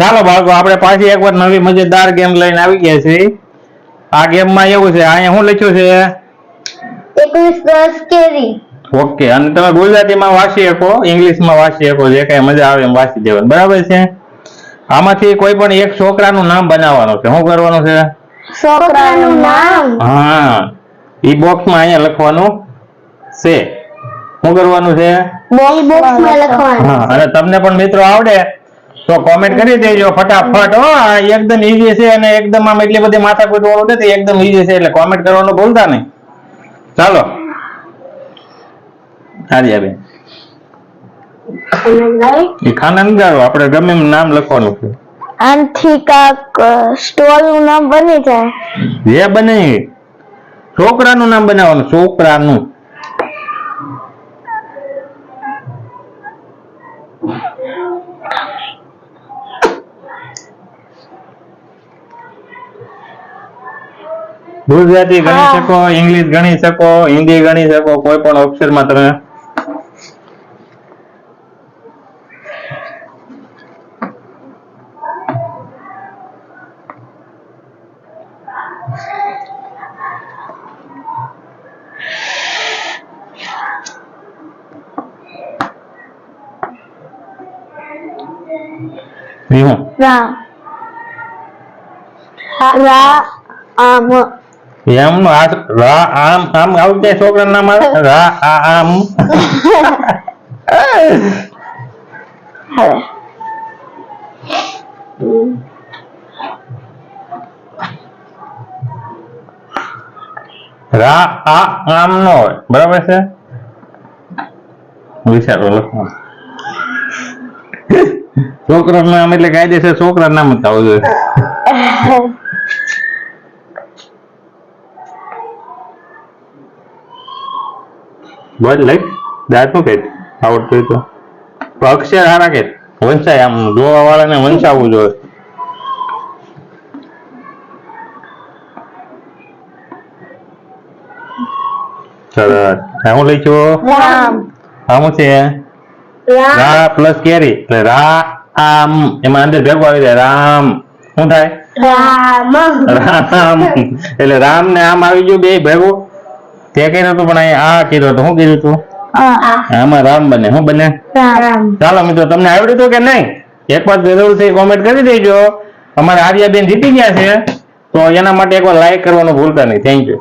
ચાલો બાળકો આપણે પાછી એકવાર નવી મજેદાર ગેમ લઈને આવી ગયા છીએ. આ ગેમમાં એવું છે અહીંયા શું લખ્યું છે? એકવીસ દસ કેરી ઓકે અને તમે ગુજરાતીમાં વાંચી શકો ઇંગ્લિશમાં વાંચી શકો જે કઈ મજા આવે એમ વાંચી દેવાનું બરાબર છે? આમાંથી કોઈ પણ એક છોકરાનું નામ બનાવવાનું છે. શું કરવાનું છે? છોકરાનું નામ. હા ઈ બોક્સમાં અહીંયા લખવાનું છે. શું કરવાનું છે? બોક્સમાં લખવાનું. હા અને તમને પણ મિત્રો આવડે? તો કોમેન્ટ કરી દેજો ફટાફટ હો. એકદમ ઈઝી છે અને એકદમ આમ એટલી બધી માથાકૂટ વાળું નથી એકદમ ઈઝી છે એટલે કોમેન્ટ કરવાનું ભૂલતા નહીં. ચાલો. આર્યાબેન એ ખાના ગાળો આપણે ગમે એમ નામ લખવાનું છે. આનથી કાક સ્ટોલનું નામ બની જાય. જે બને. છોકરાનું નામ બનાવવાનું છોકરાનું. ગુજરાતી ગણી હા. શકો ઇંગ્લિશ ગણી શકો હિન્દી ગણી શકો કોઈ પણ અક્ષરમાં તમે વિહું. રામ રા આમ રા આમ આમ આવું જાય છોકરાનું નામ આવે? રા આ આમ. રા આ આમ નો હોય. બરાબર છે? વિચારો લખવાનું છોકરાનું નામ એટલે કાયદેસર છોકરા નામ જ આવવું જોઈએ બોલ લાઈક દાંતનું કે આવડતું હોય તો. અક્ષર હારા કે વંચાય આમ જોવા વાળાને વંચાવવું જોઈએ સરસ. હું લઈ છું આમ છે? રા પ્લસ કેરી. એટલે રા આમ. એમાં અંદર ભેગું આવી જાય. રામ. શું થાય? રામ. રામ. એટલે રામ ને આમ આવી ગયું બે ભેગું. તે કર્યું હતું પણ અહીંયા આ કર્યું હતું. શું કર્યું હતું આ. આમાં રામ બને. શું બને? ચાલો મિત્રો તમને આવડ્યું હતું કે નહીં? એક વાર જરૂરથી કોમેન્ટ કરી દેજો. અમારા આર્યાબેન જીતી ગયા છે. તો એના માટે એકવાર લાઈક કરવાનું ભૂલતા નહીં. Thank you